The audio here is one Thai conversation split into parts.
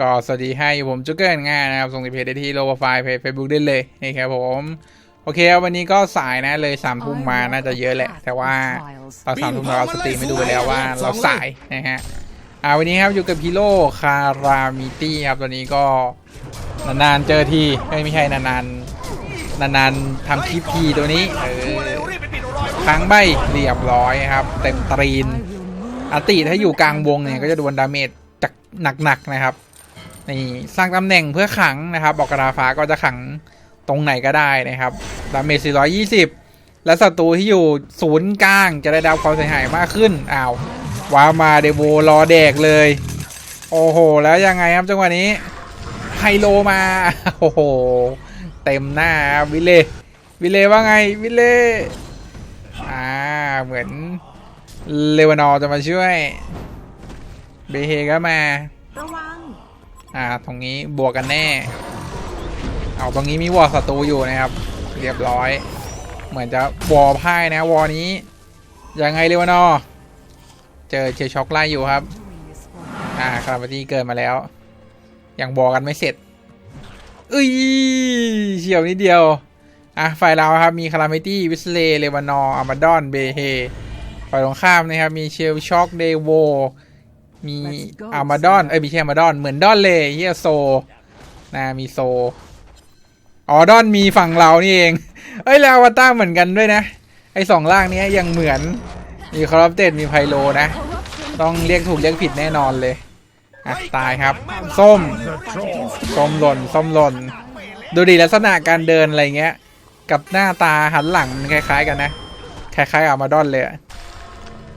ก็สวัสดีให้ผมจุกเกิลง่ายนะครับ ส่งในเพจได้ที่โลโปรไฟล์เพจเฟซบุ๊กได้เลยนี่ครับผม โอเคครับวันนี้ก็สายนะเลยสามทุ่มมาน่าจะเยอะแหละ แต่ว่าตอนสามทุ่มเราสตรีมไม่ดูไปแล้วว่าเราสายนะฮะอ่าวันนี้ครับอยู่กับพีโร่คารามิตี้ครับตัวนี้ก็นานๆเจอทีเอ้ยไม่ใช่นานๆนานๆทำคลิปทีตัวนี้เออครั้งใบเรียบร้อยครับ เต็มตรีนอาติถ้าอยู่กลางวงเนี่ยก็จะโดนดาเมจจากหนักๆนะครับ นี่สร้างตำแหน่งเพื่อขังนะครับบอกกระดาฟ้าก็จะขังตรงไหนก็ได้นะครับดาเมจ420 และศัตรูที่อยู่ศูนย์กลางจะได้ดาวความเสียหายมากขึ้นอ้าวว้ามาเดโวรอแดกเลย โอ้โห แล้วยังไงครับจังหวะนี้ไฮโลมา โอ้โห เต็มหน้าวิเล่วิเล่ว่าไงวิเล่อ่าเหมือนเลวานอจะมาช่วยเบเฮก็มา อ่าตรงนี้บวกกันแน่ เอาตรงนี้มีวอลศัตรูอยู่นะครับ เรียบร้อย เหมือนจะวอลพ่ายนะวอลนี้ ยังไงเลวานอเจอเชยร์ช็อกไล่อยู่ครับ อ่าคาราบาตี้เกินมาแล้ว ยังบอกกันไม่เสร็จเอ้ยเฉียวนิดเดียว อะฝ่ายเราครับมีคาราเมตี้วิสเลเลวานออามาดอนเบเฮฝ่ายตรงข้ามนะครับมีเชลช็อกเดโว มีอามาดอนเอ้ยมีแค่อามาดอนเหมือนดอนเลยเฮียโซนะมีโซอ๋อดอนมีฝั่งเรานี่เอง เอ้ยแล้วอวตารเหมือนกันด้วยนะ ไอสองล่างเนี้ยยังเหมือน มีคอร์รัปเต็ดมีไพโลนะ ต้องเรียกถูกเรียกผิดแน่นอนเลยอะตายครับ ส้ม ส้มหล่น ส้มหล่น ดูดีลักษณะการเดินอะไรเงี้ย กับหน้าตาหันหลังมันคล้าย ๆ กันนะ คล้ายๆอามาดอนเลยอะ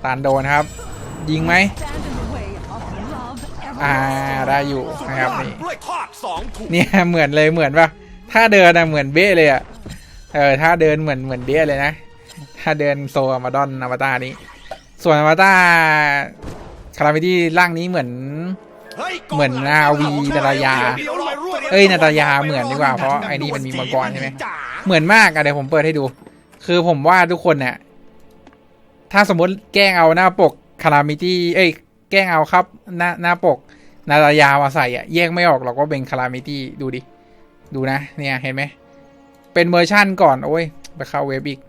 ตานโดนครับ ยิงไหม อ่าได้อยู่นะครับนี่ด้วยทอดสองถุงเนี่ยเหมือนเลยเหมือนปะถ้าเดินอะเหมือนเบ้เลยอะเออถ้าเดินเหมือนเหมือนเบ้เลยนะ ถ้าเดินโซอามาดอนอวตารนี้ ส่วนอวตารคาราเมดี้ร่างนี้เหมือนฮ้ยเหมือนนาวีนาตายา เอ้ยนาตายาเหมือนดีกว่าเพราะไอ้นี่มันมีมังกรใช่ไหมจ๋าเหมือนมากอะเดี๋ยวผมเปิดให้ดู คือผมว่าทุกคนเนี่ยถ้าสมมติแกล้งเอาหน้าปกคารามิตี้เอ้ยแกล้งเอาครับ หน้าหน้าปก นาตายามาใส่อะแยกไม่ออกหรอกว่าเป็นคารามิตี้ดูดิ ดูนะ เนี่ยเห็นไหม เป็นเวอร์ชั่นก่อน โอ้ย ไปเข้าเว็บอีก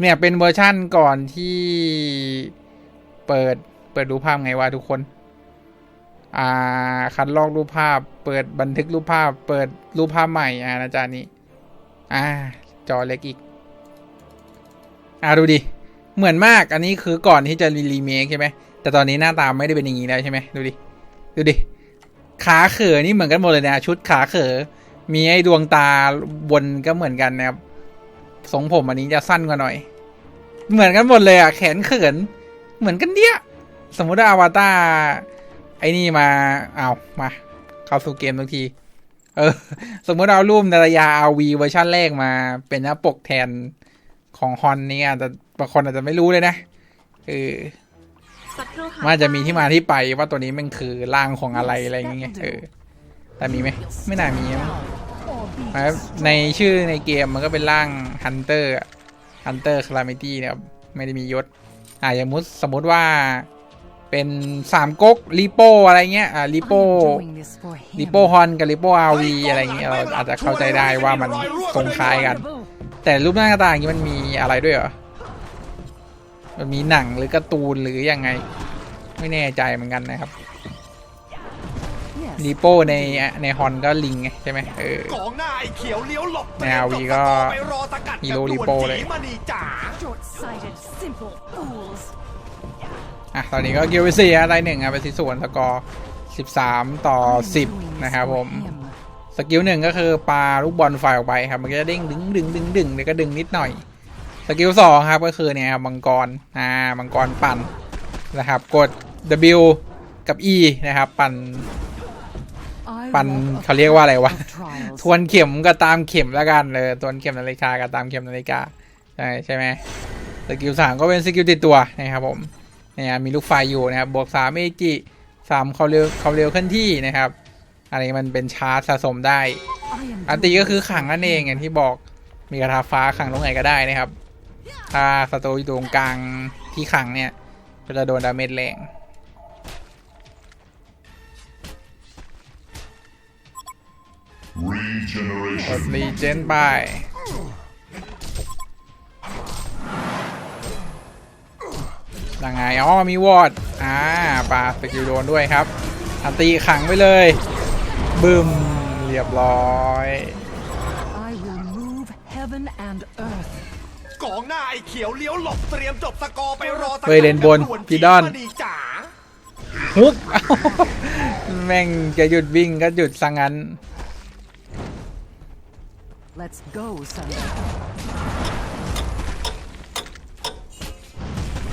เนี่ยเป็นเวอร์ชั่นก่อนที่เปิดเปิดดูปภาพไงวะทุกคน อ่า คัดลอกรูปภาพ เปิดบันทึกรูปภาพ เปิดรูปภาพใหม่อ่าอาจารย์นี้ อ่า จอเล็กอีก อ่าดูดิ เหมือนมาก อันนี้คือก่อนที่จะรีเมคใช่ไหมแต่ตอนนี้หน้าตาไม่ได้เป็นอย่างนี้แล้วใช่ไหมดูดิ ดูดิ ขาเขอนี่เหมือนกันหมดเลยนะชุดขาเขอมีไอ้ดวงตาบนก็เหมือนกันนะครับทรงผมอันนี้จะสั้นกว่าหน่อย เหมือนกันหมดเลยอะ แขนเขิน เหมือนกันเดียสมมุติว่าอวตารไอ้นี่มาเอามา เข้าสู่เกมทันที เออ สมมติเอารูปนารยาอาวีเวอร์ชันแรกมาเป็นหน้าปกแทนของฮอนนี่อาจจะบางคนอาจจะไม่รู้เลยนะเออ มันอาจจะมีที่มาที่ไปว่าตัวนี้มันคือร่างของอะไรอะไรอย่างเงี้ยเออแต่มีไหมไม่น่ามีมั้งนะครับในชื่อในเกมมันก็เป็นร่างฮันเตอร์ฮันเตอร์คลามิตี้เนี่ยครับไม่ได้มียศอ่าอย่างมุติสมมติว่าเป็นสามก๊กลิโปอะไรเงี้ยอ่าลิโปลิโปฮอนกับลิโปอาวีอะไรเงี้ยเราอาจจะเข้าใจได้ว่ามันทรงคล้ายกัน แต่รูปหน้าตาอย่างนี้มันมีอะไรด้วยเหรอ มันมีหนังหรือการ์ตูนหรือยังไง ไม่แน่ใจเหมือนกันนะครับลิโปในในฮอนก็ลิงไงใช่ไหมเออกองหน้าไอ้เขียวเลี้ยวหลบแนววีก็ไปรอสกัดฮีโร่ลิโป้เลยมณีจ๋า Short-sighted, simple fools. อะตอนนี้ก็เกียวไปสี่อะไรหนึ่งอะเป็นสิส่วนสกอร์สิบสามต่อสิบนะครับผมสกิลหนึ่งก็คือปาลูกบอลไฟออกไปครับมันก็จะเด้งดึงดึงดึงดึงแล้วก็ดึงนิดหน่อยส กิลสองครับก็คือเนี่ยครับมังกรอ่ามังกรปั่นนะครับกด W กับ E นะครับ ปั่นปั่นเขาเรียกว่าอะไรวะ ทวนเข็มก็ตามเข็มแล้วกันเลยทวนเข็มนาฬิกาก็ตามเข็มนาฬิกาใช่ใช่ไหมสกิลสามก็เป็นสกิลติดตัวนะครับผมเนี่ยมีลูกไฟอยู่นะครับบวกสามเอจิสามเขาเร็วเขาเร็วเคลื่อนที่นะครับอันนี้มันเป็นชาร์จสะสมได้ อันตีก็คือขังนั่นเองอย่างที่บอกมีกระทาฟ้าขังตรงไหนก็ได้นะครับ ถ้าศัตรูอยู่ตรงกลางที่ขังเนี่ย ก็จะโดนดาเมจแรงก Regeneration. ดรีเจนไปยังไง อ๋อ มีวอร์ดอ่าปาสกิลโดนด้วยครับ อันตีขังไปเลย บึม เรียบร้อย I will move heaven and earth. กองหน้าไอ้เขียวเลี้ยวหลบเตรียมจบสกอร์ไปรอสกัดเฮ้ยเลนบนด่วพี่ดอนจีมาดีจ๋าฮุกแม่งจะหยุดวิ่งก็หยุดสังงั้น Let's go, Thunder.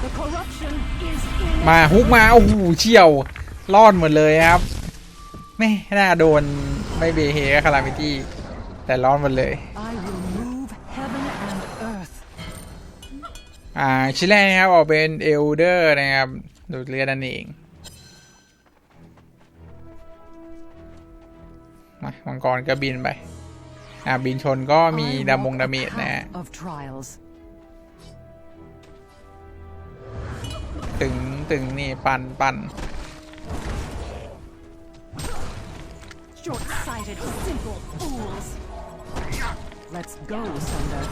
The corruption is in มาฮุกมาโอ้โหเชี่ยวรอดหมดเลยครับไม่น่าโดนไม่เบเฮกับคารามิตี้แต่รอดหมดเลย อ่าชิ้นแรกนะครับออกเป็นเอลเดอร์นะครับดูดเลือดนั่นเองมามังกรก็บินไปอ่าบินชนก็มี I ดามง walk ดา a เมจนะฮะ path of trials. ตึงตึงนี่ปั่นปั่น Short-sighted, simple fools. Let's go, Thunder.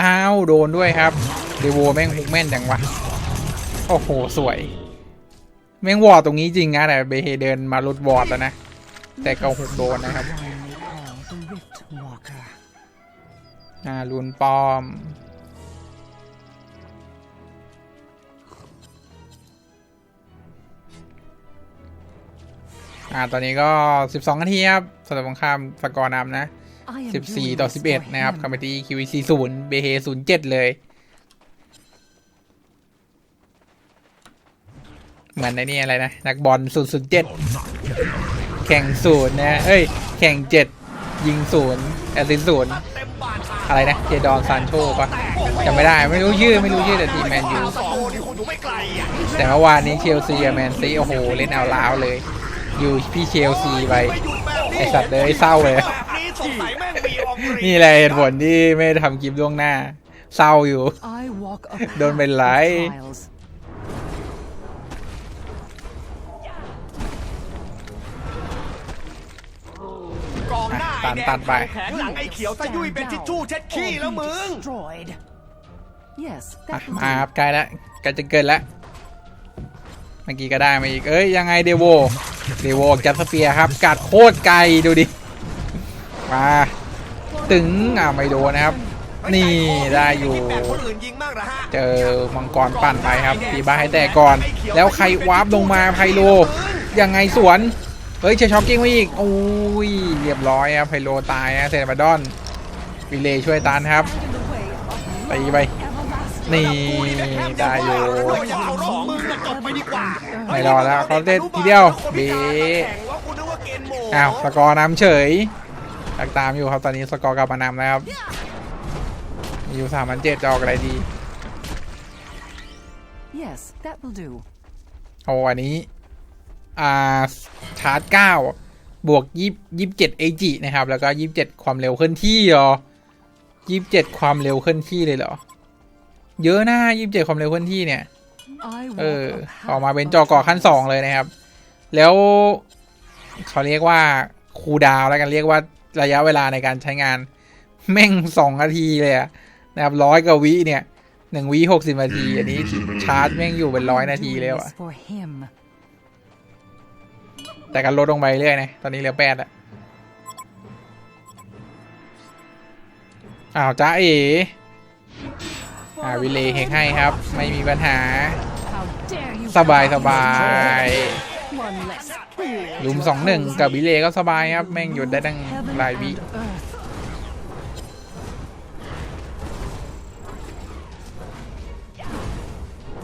อ้าว โดนด้วยครับเดโวแม่งฮุกแม่นจังวะ โอ้โห สวย แม่งวอร์ดตรงนี้จริงนะแต่เบเฮเดินมาลุดวอร์ดแล้วนะ แต่ก็ฮุกโดนนะครับอ่าลุนป้อม อ่า ตอนนี้ก็ 12นาทีครับสำหรับสงครามสกอร์นำนะ 14 doing ต่อ this for 11 นะครับ him. คอมเมดี้ QVC 0เบเฮ07 เลย เหมือนในนี่อะไรนะ นักบอล007 แข่งศูนย์นะ เอ้ย แข่ง 7 ยิงศูนย์แอสซิสต์ศูนย์เต็มบานทางอะไรนะ เจดอนซานโชปะจำไม่ได้ไม่รู้ชื่อ ไม่รู้ชื่อแต่ทีมแมนยูสองที่คงอยู่ไม่ไกลอะแต่เมื่อวานนี้เชลซีกับแมนซีโอ้โห เล่นเอาล้าวเลย อยู่พี่เชลซีไปไม่หยุดแบบนี้ไอสัตว์เลยเศร้าเลยแบบนี้ สงสัยแม่งมีอองรีนี่แหละเหตุผลที่ไม่ได้ทำคลิปล่วงหน้า เศร้าอยู่ I walk a โดน path เป็น of ไร trials. กองหน้าตัไอ้นแดตังนไปแข็งหลังไอ้เขียวซะยุ่ยเป็นทิชชู่เช็ดขี้แล้วมึง Destroyed. Yes, อะ that will มาครับ do. ใกล้แล้วใกล้จะเกินแล้วเมื่อกี้ก็ได้มาอีก เอ้ยยังไงเดโว เดโวจัดสเปียร์ครับ กัดโคตรไกลดูดิ มาตึงอะไม่โดนนะครับ นี่ได้อยู่เจอมังกรปั่นไปครับตีบ้าให้แตกก่อน แล้วใครวาร์ปลงมาไพโลยังไงสวนเฮ้ยเชช็อกกิ้งมาอีกโอ้ยเรียบร้อยครับไพโลตายนะเซนบาดอนวิเลช่วยตานครับ Stand in the way of ตีไปนี่ได้อยู่ไม่รอแล้วเขาเต้นทีเดียวเบแข่งว่ากูนึกว่าเกณฑ์โหมอ้าวสกอร์นำเฉย ตักตามอยู่ครับตอนนี้สกอร์กลับมานำแล้วครับมีอยู่สามพันเจ็ดจะออกอะไรดี Yes, that will do. โอ้อันนี้ อ่า ชาร์จเก้าบวกยี่ยี่สิบเจ็ดเอจินะครับ แล้วก็ยี่สิบเจ็ดความเร็วเคลื่อนที่เหรอยี่สิบเจ็ดความเร็วเคลื่อนที่เลยเหรอ เยอะนะยี่สิบเจ็ดความเร็วเคลื่อนที่เนี่ย I เอ walk อ a path ออกมาเป็น of จอกอขั้น trials. สองเลยนะครับ แล้วเขาเรียกว่าคูลดาวน์แล้วกันเรียกว่า ระยะเวลาในการใช้งาน แม่งสองนาทีเลยอะนะครับร้อยกว่าวิเนี่ยหนึ่งวิหกสิบนาที อันนี้ชาร์จแม่งอยู่เป็นร้อย I'm นาที doing เลย this ว่ะ for him. แต่กันลดลงไปเรื่อยนะตอนนี้เหลือแปดอะอ้าวจ้าเอ๋อ่าวิเลย์เฮกให้ครับ ไม่มีปัญหา How dare you สบาย come สบาย One less fool ลุม to สองหนึ่ง oppose กับ me. วิเลย์ก็สบายครับ แม่งหยุดได้ตั้ง Heaven หลายวิ and earth.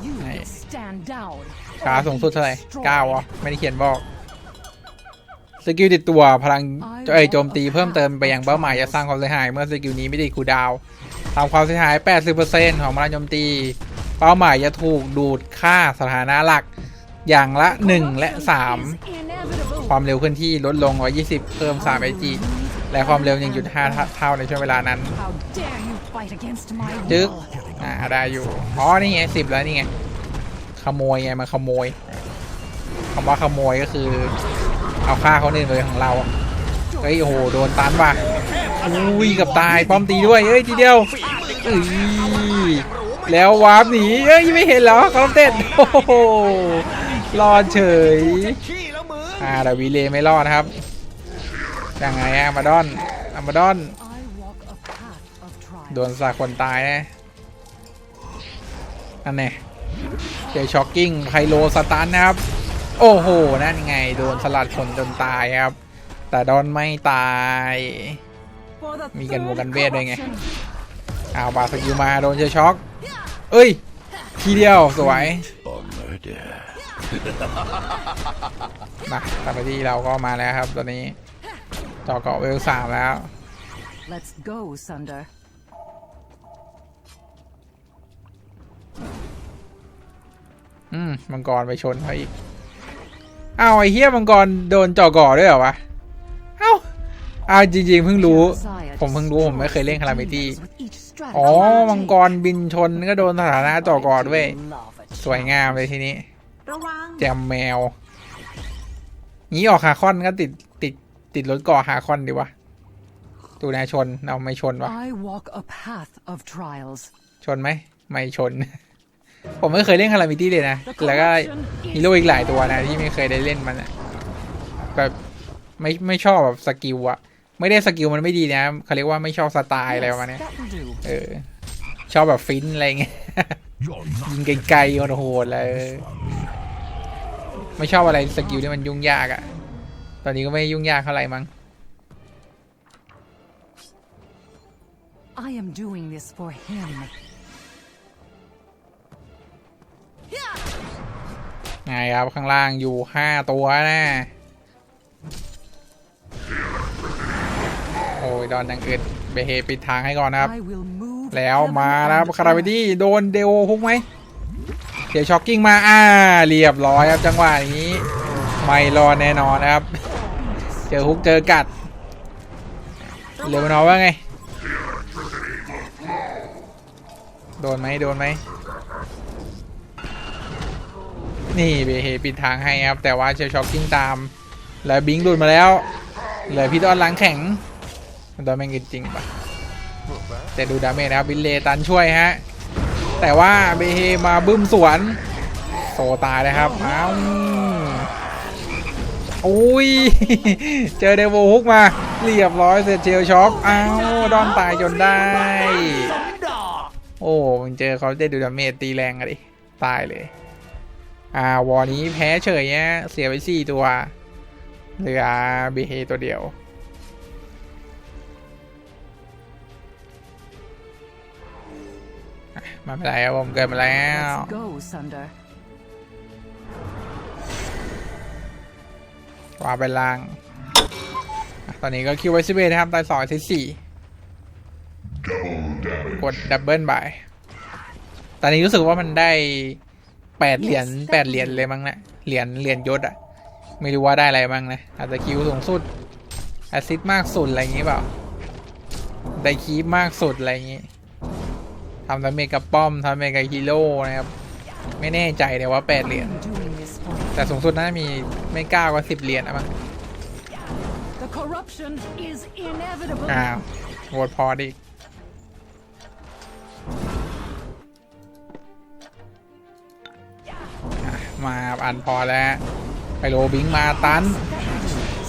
You will stand down. ขา or สูง be สุดเท่าไหร่ destroyed. เก้าวะไม่ได้เขียนบอก สกิลติดตัวพลังเอ้ยโจมตีเพิ่มเติมไปยังเป้าหมายจะสร้างความเสียหาย เมื่อสกิลนี้ไม่ได้คูลดาวน์ทำความเสียหาย 80%ของพลังโจมตี เป้าหมายจะถูกดูดค่าสถานะหลัก อย่างละ 1 และ 3 ความเร็วเคลื่อนที่ลดลง 120 เพิ่ม3 IG และความเร็ว 1.5 เท่าในช่วงเวลานั้นจึ๊กอ่าได้อยู่ อ๋อ นี่ไงสิบแล้วนี่ไง ขโมยไงมาขโมยคำว่าขโมยก็คือ เอาฆ่าเขาเนี่ยเลยของเราเฮ้ยโอ้โหโดนตันว่ะอุ้ยกับตายป้อมตีด้วยเอ้ยทีเดียวอ้ยแล้ววาร์ปหนีเอ้ยไม่เห็นเหรอคอมเต้นโอ้โห รอดเฉยขี้แล้วมึงอ่าแต่วีเลย์ไม่รอดนะครับยังไงอะมาดอนอามาดอน I walk a path of trial. โดนสาคนตายนะอันนี้เจอช็อกกิ้งไพโลสตันนะครับ โอ้โห นั่นไง โดนสลัดคนจนตายครับ แต่ดอนไม่ตาย For the มีกันวง third กันเวทด้วยไง corruption. อ้าวบาสกิลมาโดนเจอช็อก เอ้ย ทีเดียวสวย มาตามไปที่เราก็มาแล้วครับตอนนี้จอเกาะเวลสามแล้ว Let's go, Sunder. อืมมังกรไปชนเขาอีกอ้าวไอ้เฮียมังกรโดนจ่อก่อด้วยเหรอวะ เอ้าอ้าวจริงๆเพิ่งรู้ Josiah ผมเพิ่งรู้ผมไม่เคยเล่นคาราเมตี้ destroys with each strategy อ๋อ you มัง take. กรบินชนก็โดนสถานะจ่อก่อด้วย Love it. สวยงามเลยทีนี้ ระวังแจมแมว งี้ออกหาคอนก็ติดติดติดรถก่อหาคอนดีวะตูนาชนเอาไม่ชนวะ I walk a path of trials. ชนไหม ไม่ชน ผมไม่เคยเล่นคารามิตี้เลยนะ แล้วก็ฮีโร่อีกหลายตัวนะที่ไม่เคยได้เล่นมันอะแบบไม่ไม่ชอบแบบสกิลอะไม่ได้สกิลมันไม่ดีนะเขาเรียกว่าไม่ชอบสไตล์อะไรประมาณเนี้ย That will do. เออ ชอบแบบฟินอะไรเงี้ยยิงไกลๆโหดๆเลย ไม่ชอบอะไรสกิลที่มันยุ่งยากอะตอนนี้ก็ไม่ยุ่งยากเท่าไหร่มั้ง I am doing this for him. ไงครับข้างล่างอยู่ห้าตัวนะโอ้ยดอนดังอึดเบเฮปิดทางให้ก่อนนะครับ I will move แล้ว heaven มาแล้ว and คาราเม earth. ตี้โดนเดโอฮุกไหม เดี๋ยวช็อกกิ้งมาอ่าเรียบร้อยครับจังหวะนี้ไม่รอแน่นอนนะครับ เจอฮุกเจอกัดเลวานอว่าไง โดนไหมโดนไหมนี่เบเฮปิดทางให้ครับ แต่ว่าเชลช็อกกิ้งตาม แล้วบิงค์หลุดมาแล้วเหลือพี่ดอนล้างแข็งมันดนแมงอึดจริงปะแต่ดูดาเมจนะครับบิลเลตันช่วยฮะ แต่ว่าเบเฮมาบึ้มสวนโซตายเลยครับอ้าวอุ้ย เจอเดโวฮุกมา เรียบร้อยเสร็จเชลช็อปอ้าวดอนตายจนได้ โอ้มึงเจอเขาได้ดูดาเมจตีแรงอะดิ ตายเลย อ่าวอนี้แพ้เฉยเนี่ยเสียไปสี่ตัว เหลือเบเฮตัวเดียว มาเป็นไรครับผมเกิดมาแล้ว Let's go, Sunder. ว่าไปล่างอะตอนนี้ก็คิวไว้สิบเอ็ดนะครับตายสองที่สี่กดดับเบิลบายตอนนี้รู้สึกว่ามันได้แปดเหรียญแปดเหรียญเลยมั้งนะเหรียญเหรียญยศอะไม่รู้ว่าได้อะไรบ้างนะอาจจะคิวสูงสุดแอซิดมากสุดอะไรอย่างงี้เปล่าได้คีปมากสุดอะไรอย่างงี้ ทำดาเมจกับป้อมทำดาเมจกับฮีโร่นะครับ ไม่แน่ใจเลยว่าแปดเหรียญ I'm doing this for him. แต่สูงสุดน่าจะมีไม่เก้าก็สิบเหรียญนะมั้ง The corruption is inevitable. อ้าวโหวตพอดีกอะมาอันพอแล้วไปโรบิงมาตัน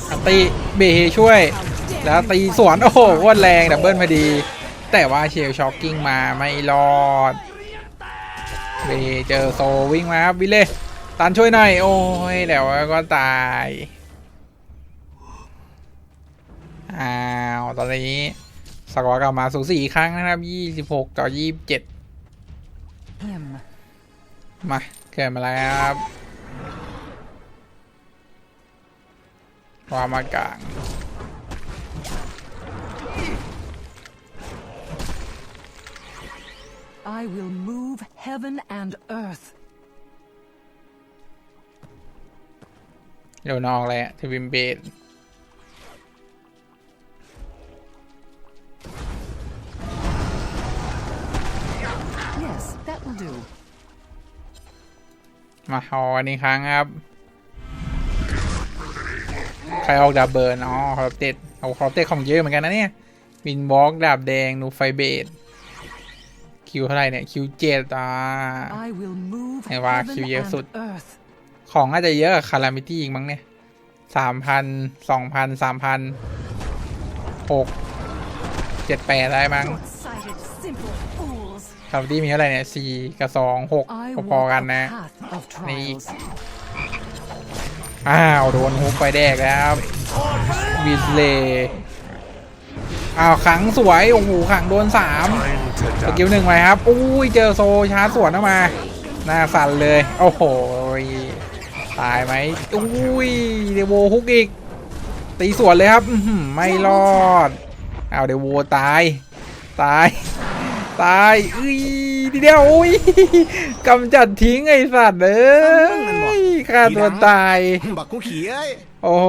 อันตีเบเฮช่วย แล้วตีสวน โอ้โหโคตรแรงดับเบิลพอดี แต่ว่าเชลช็อกกิ้งมาไม่รอดเบเฮเจอโซวิ่งมาครับวิเล่ตันช่วยหน่อยโอ้ยแล้วก็ตายอ้าวตอนนี้สกอร์กลับมาสูสีอีกครั้งนะครับ26ต่อ27 Him. มาเกิดมาแล้วครับวางมากลาง I will move heaven and earth. เดี๋ยวนอกเลยอะทวิมเบด Yes, that will do. มาฮอกันอีกครั้งครับ ใครออกดาบเบิร์นอ๋อคอร์เตดเอาคอร์เตดของเยอะเหมือนกันนะเนี่ย วินวอล์กดาบแดงนูไฟเบด คิวเท่าไหร่เนี่ย คิวเจ็ดอ่า I will move ไหนว่า heaven คิวเยอะสุด and earth. ของน่าจะเยอะคารามิตี้อีกมั้งเนี่ยสามพันสองพันสามพันหกเจ็ดแปดได้มั้ง Short-sighted, simple fools. คารามิตี้มีเท่าไหร่เนี่ยสี่กับสองหก I พอ walk ๆกัน a นะ path of นี่ trials. อ้าว โดนฮุกไปแดกแล้ววิสเลย์ อ้าวขังสวย โอ้โหขังโดนสามสกิลหนึ่งไปครับ อุ้ยเจอโซชาร์จสวนออกมา หน้าสั่นเลย โอ้โห ตายไหมอุ้ยเดโวฮุกอีก ตีสวนเลยครับอื้อหือไม่รอดอ้าวเดโวตาย ตาย ตายอุ้ยทีเดียวอุ้ยกำจัดทิ้งไอ้สัตว์เอ้ยฆ่าตัวตายบักกูขี่เอ้ยโอ้โห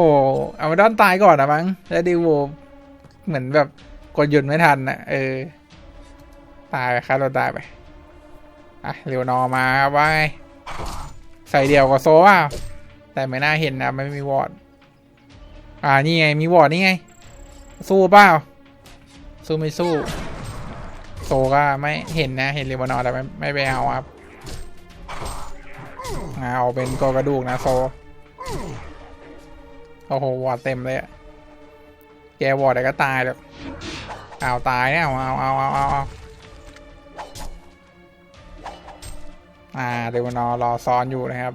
เอามาด้อนตายก่อนนะมั้งแล้วดิว เหมือนแบบกดหยุดไม่ทันนะเออ ตายไปฆ่าตัวตายไป อะเร็วนอมาครับว่าไงใส่เดียวกับโซ่อะแต่ไม่น่าเห็นนะไม่มีวอร์ดอ่านี่ไงมีวอร์ดนี่ไง สู้เปล่าสู้ไม่สู้ โซก็ไม่เห็นนะ เห็นเรวานอแต่ไม่ไม่ไปเอาครับเอาเป็นกอกระดูกนะโซโอ้โหวอร์ดเต็มเลยอะ แกวอร์ดแต่ก็ตายเลยเอาตายเนี่ยเอาเอาเอาเอาเอาเอาอ่าเดวานอร์รอซ้อนอยู่นะครับ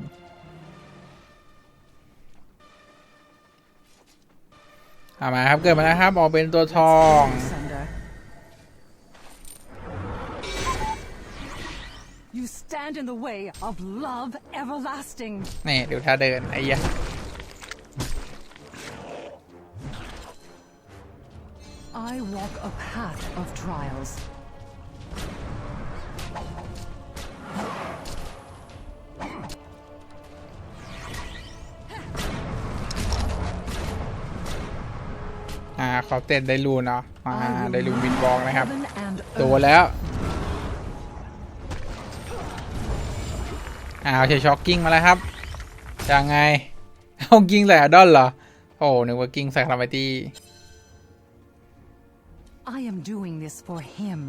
เอามาครับเกิดมาแล้วครับออกเป็นตัวทอง Sunder. You stand in the way of love everlasting. นี่เดี๋ยวถ้าเดินไอ้เหี้ I walk a path of trials. อ่าเขาเต้นได้รูนเนาะอ่า I will ได้รูน move วินบอกนะครับ heaven and โดน earth. แล้วอ้าวเชช็อกกิ้งมาแล้วครับยังไงเอากิ้งใส่อะดอนเหรอ โอ้นึกว่ากิ้งใส่คาราเมตี้ I am doing this for him.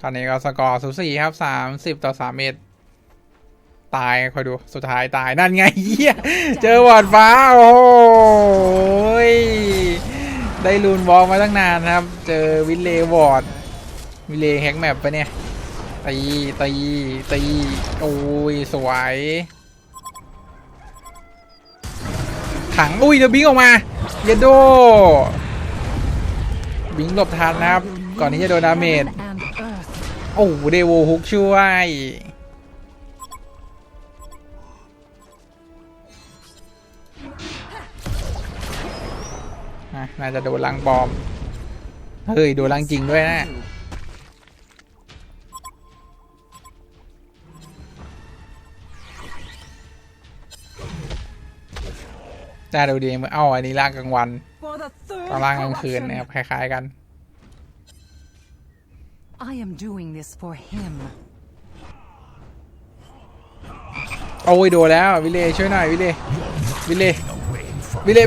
ตอนนี้ก็สกอร์สูสีครับสามสิบต่อสามเมตรตายคอยดูสุดท้ายตายนั่นไงเหี้ยเจอวอร์ดฟ้า โอ้โหยได้ลูนวอลมาตั้งนานครับ เจอวิลเลย์วอร์ดวิลเลย์แฮกแมปไปะเนี่ยตีตีตีโอ้ยสวยขังอุ้ยเดี๋ยวบิงออกมาเยนโด บิงหลบทันนะครับ ก่อนที่จะโดนดาเมจโอ้โหเดโวฮุกช่วยน่าจะโดนลังบอม เฮ้ย โดนลังจริงด้วยนะ น่าดูดีเหมือเอ้าอันนี้ล่างกลางวัน ตอนล่างกลางคืน corruption. นะครับคล้าย ๆกัน I am doing this for him. โอ้ยโดนแล้ววิเลช่วยหน่อยวิเลวิเลวิเล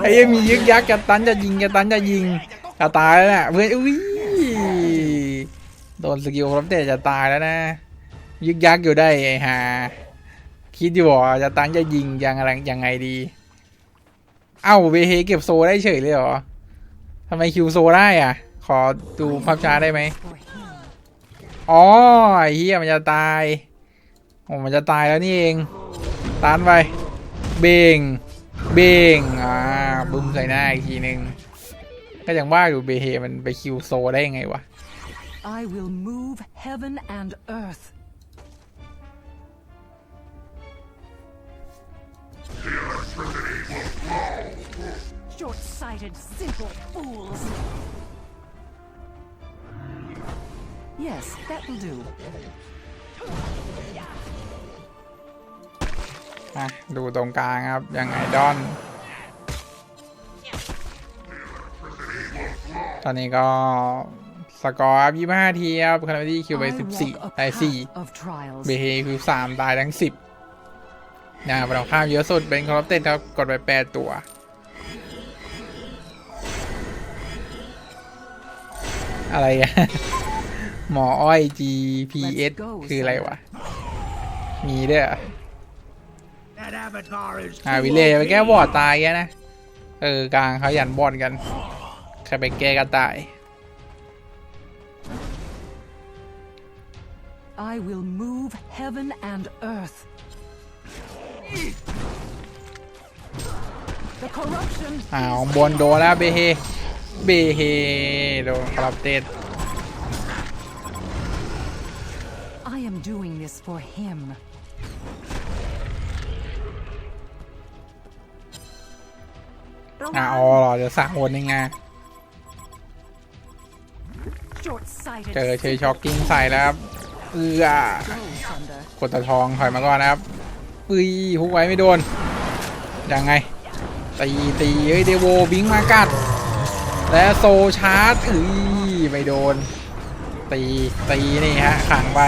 ไอ้ยังมียึกยักจะตันจะยิงจะตันจะยิงจะตายแล้วน่ะเพื่อนอุ้ยโดนสกิลครบเตะจะตายแล้วนะ ยึกยักอยู่ได้ไอ้ห่าคิดอยู่ว่าจะตันจะยิงยังอะไรยังไงดี เอ้าเวเฮเก็บโซได้เฉยเลยเหรอทำไมคิวโซได้อะ ขอดูภาพช้าได้ไหมอ๋อไอ้เฮียมันจะตายโอ้มันจะตายแล้วนี่เองตานไป เบง เบง อ่าบึ้มใส่หน้าอีกทีหนึ่งก็ยังว่าอยู่เบเฮมันไปคิวโซได้ยังไงวะ I will move heaven and earth. Short-sighted, simple fools. Yes, that will do. อะดูตรงกลางครับ ยังไงดอน ตอนนี้ก็ สกอร์อัพยี่ห้าทีครับคาราเมตี้คิวไป I สิบสี่ walk a ตายสี่ path of trials. เบเฮคิวสามตายทั้งสิบนะฝั่งตรงข้ามเยอะสุดเป็นคอร์เตนครับ กดไปแปดตัว อะไรอะหมออ้อย GPS คืออะไรวะ มีด้วยเหรอ That avatar is อ่าวิเล่ไปแก้บอดตายแกนะ เออกลางเขาหยันบอดกันใครไปแก้ก็ตาย I will move heaven and earth. The corruption อ้าวบนโดนแล้วเบเฮ เบเฮโดนครับเต็ด I am doing this for him. อ่าอ๋อเหรอเดี๋ยวสั่งวนยังไง Short-sighted. เจอเชยช็อกกิ้งใส่แล้วครับเอือ Go, Thunder. กดตะทองถอยมาก่อนนะครับอุ้ยฮุกไว้ไม่โดนยังไงตีตีเอ้ยเดโวบิงมากัด และโซชาร์จอุ้ยไม่โดน ตีตีนี่ฮะขังไป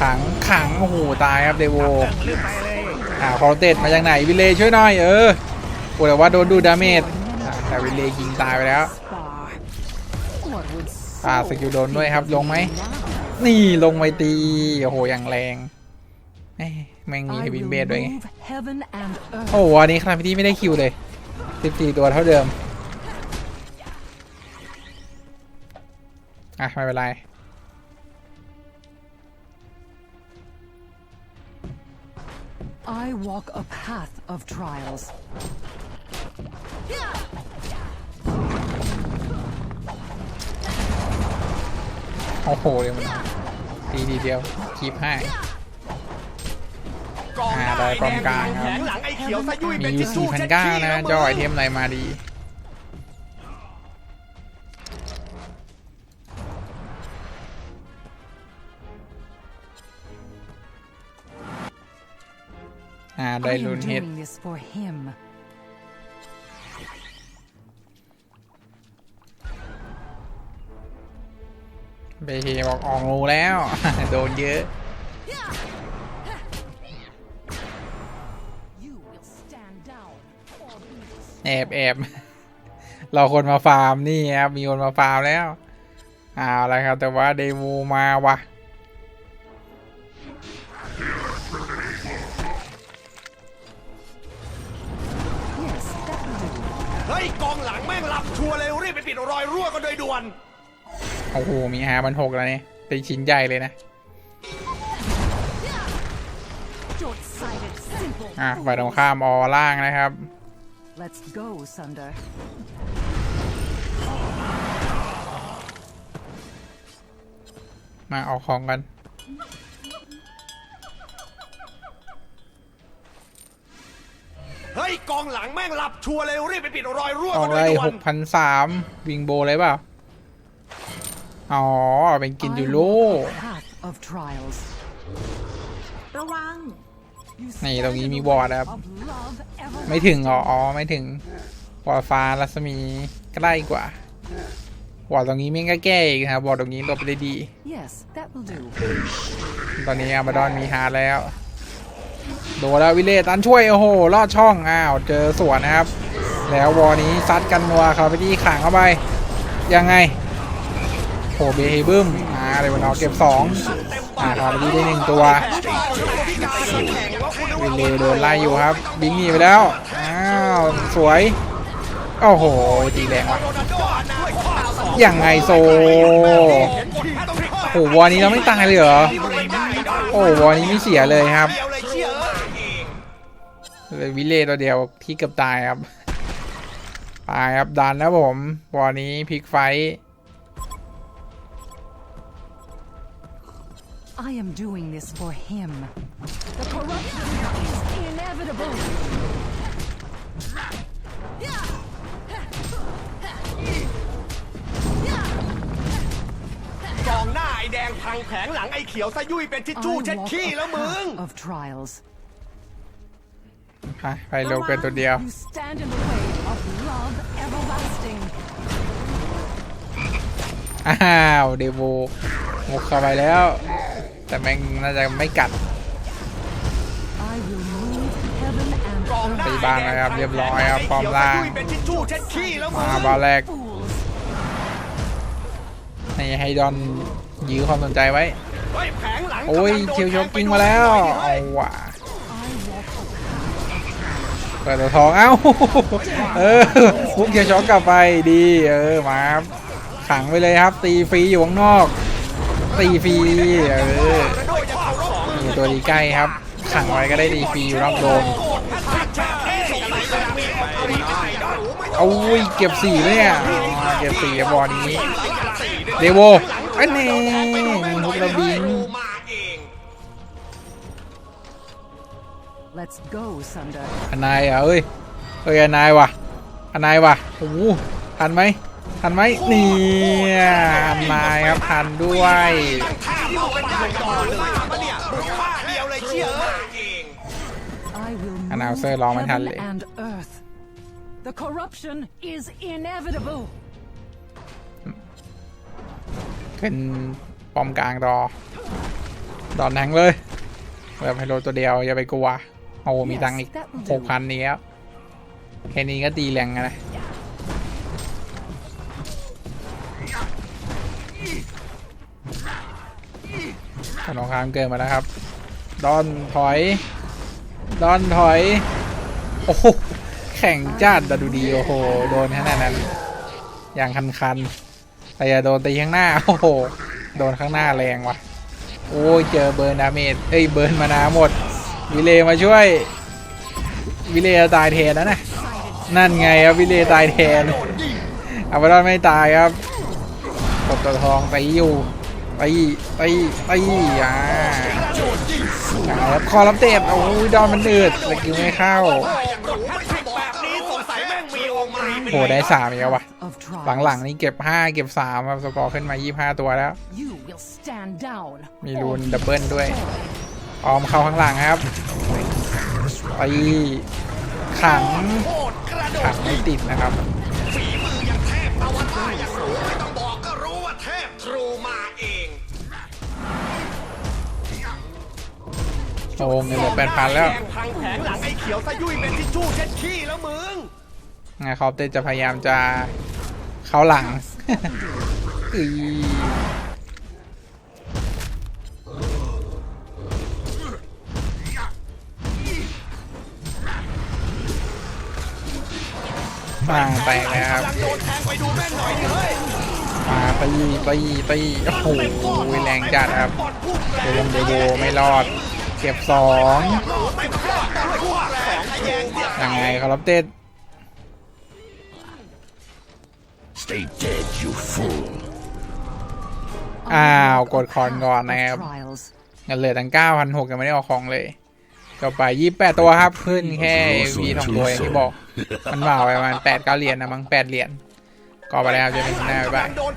ขังขังโอ้โหตายครับเดโวอ่าคอร์เตดมาจากไหนวิเลช่วยหน่อยเออโอ้แต่ว่าโดนดูดาเมจแต่วิเลยิงตายไปแล้วอ่าสกิลโดนด้วยครับลงไหมนี่ลงไปตีโอ้โหอย่างแรงแม่งมี I เฮวินเบดด้วยไงโอ้โหอันนี้คาราฟิตี้ไม่ได้คิวเลย14ตัวเท่าเดิม อะ ไม่เป็นไร I walk a path of trials. โอ้โหเดี๋ยวมันตีทีเดียวคีบให้กองหน้าอ่าได้ไอ้กอแดงงกลางแผครับงหลังไอ้เขียวซะยุ่ยมีเป็นอยู่ทิชชู่4เช็ด9 0 0ขี้นะแล้วจอไอมึงเทมอะไรมาดี อ่า I ได้ am ลุนเฮด doing this for him. เบเฮบอกออกงูแล้ว โดนเยอะ You will stand down or be แอบแอบเราคนมาฟาร์มนี่ครับมีคนมาฟาร์มแล้วเอาละครับแต่ว่าเดวูมาวะ Yes, วกันโดยด่วนโอ้โหมีหามันหกแล้วเนี่ยเป็นชิ้นใหญ่เลยนะ Short-sighted, simple. อะฝ่ายตรงข้ามออล่างนะครับ Let's go, Sunder. มาเอาของกัน เฮ้ย กองหลังแม่งหลับชัวร์เลย รีบไปปิดรอยรั่วออกักนโดเลยยด่วหน กพันสามวิงโบเลยเปล่า อ๋อ เป็นกิน I ยูโร walk a path of trials. ระวัง You นี่ stand ตรงนี้ in มี the บอร์ด way ครับ of love ไม่ถึง everlasting. อ๋ออ๋อไม่ถึงบอร์ดฟ้ารัศมีใกล้กว่าบอร์ดตรงนี้แม่งก็แก้อีกนะครับบอร์ดตรงนี้หลบได้ดี Yes, that will do. ตอนนี้อามาดอนมีฮาร์ดแล้ว โดนแล้ววิเลตันช่วยโอ้โหลอดช่องอ้าวเจอสวนนะครับ แล้ววอนี้ซัดกันนัวคาร์ไปที่ขังเข้าไป ยังไง โหเบเฮบึมอ่าเลวันอเก็บสองอ่าคาร์ไปที่ได้หนึ่งตัววิเลโดนไล่อยู่ครับ บิงหนีไปแล้ว อ้าว สวย โอ้โหตีแรงว่ะอานาด้วยข้อสองยังไงโซโอ้โหวอนี้เราไม่ตายเลยเหรอ โอ้วอนี้ไม่เสียเลยครับเดียวเลยเลยวิเลตัวเดียวที่เกือบตายครับ ตายครับดันแล้วผมวันนี้พลิกไฟ I am doing this for him. The corruption is inevitable. กองหน้าไอ้แดงพังแผงหลังไอ้เขียวซะยุ่ยเป็นทิช I ชู่ walk เช็ด a ขี้แล้วมึง path of trials. ไปไปโลกันตัวเดียว You stand in the way of love everlasting. อ้าวเดโวมุกเข้าไปแล้ว แต่แม่งน่าจะไม่กัด I will move บ้านนะครับเรียบร้อยครับพร้อมล่างเป็นทิชชู่เช็ดขี้แล้วมาบาลแรกให้ให้ดอนยื้อความสนใจไว้ โอ้ยเชียวชกกิ้งมาแล้วเอาเฮ้ยว่ะเปิดตัวทองเอ้าเออพุกเชียวช็อกกลับไปดี เออมาครับขังไปเลยครับ ตีฟรีอยู่ข้างนอก ตีฟรีเออมีตัวดีใกล้ครับ ขังไว้ก็ได้ดีฟรีอยู่รอบโดนเอาอุ้ยเก็บสี่เลยเนี่ยอ๋อเก็บสี่กับบอลนี้เดโวอันนี้ฮุกระบิงมาเอง Let's go, Sunder. อนายอะเอ้ย เอ้ยอนายว่ะอนายว่ะโอ้โหทันไหม ทันไหมนี่อนายครับทันด้วยข้าที่มึงเป็นบ้าก่อนเลยมาเนี่ยมึงบ้าเดียวเลยเชี่ยเอ้ยเอง I will move Announcer ร้องไม่ทันเลย The corruption is inevitable. ขึ้นป้อมกลางรอดอนแทงเลยแบบไฮโลตัวเดียวอย่าไปกลัว โอ้มีตังอีกหกพันนี้ครับแค่นี้ก็ดีแรงนะ ขนมค้างเกินมาแล้วครับ ดอนถอย ดอนถอย โอ้โห แข่งจัดแต่ดูดี โอ้โห โดนขนาดนั้น อย่างคันคันแต่อย่าโดนตีข้างหน้า โอ้โห โดนข้างหน้าแรงว่ะ โอ้ยเจอเบิร์นดาเมจเอ้ย เบิร์นมานาหมด วิเลมาช่วย วิเลตายแทนนะนะ นั่นไงครับวิเลตายแทนอาบารอนไม่ตายครับกดตัวทองตีอยู่ ตีตีตีอ่าอ่าแล้วคอรับเตะโอ้ยดอนมันอืดสกิลไม่เข้ารู้ไม่ผิดแบบนี้สงสัยแม่งมีองค์มาโหได้สามอีกแล้ววะ Of trials. หลังๆนี่เก็บ5เก็บ3ครับสกอร์ขึ้นมา25ตัวแล้ว You will stand down. มีรูนดับเบิลด้วย ออมเข้าข้างหลังครับไปขังโคตรกระโดขัดงไม่ติดนะครับ โอ้เงินเหลือแปดพันแล้วแงพังแผงหลังไอ้เขียวซะยุ่ยเป็นทิชชู่เช็ดขี้แล้วมึงไงคอปเตอร์จะพยายามจะเข้าหลังอือมาไปแล้วครับกำลังโดนแทงไปดูแม่งหน่อยดิเฮ้ยมาตีตีตีโอ้โหแรงจัดครับบอลพุ่งแรเดงวงเดโวไม่รอด เก็บสองไม่รอดพุ่งแรงทะแยงเสียยังไงคารับเต้น Stay dead, you fool. อ้าว กดคอนก่อนนะครับ Of trials. เงินเหลือตั้งเก้าพันหกยังไม่ได้ออกของเลยก็ไปยี่แปดตัวครับขึ้นแค่วีสองตัวอย่างที่บอก มันเหมาไปประมาณแปดเก้าเหรียญนะมั้งแปดเหรียญก็ไปแล้วเจะเป็นหน้าบ๊ายบายโดน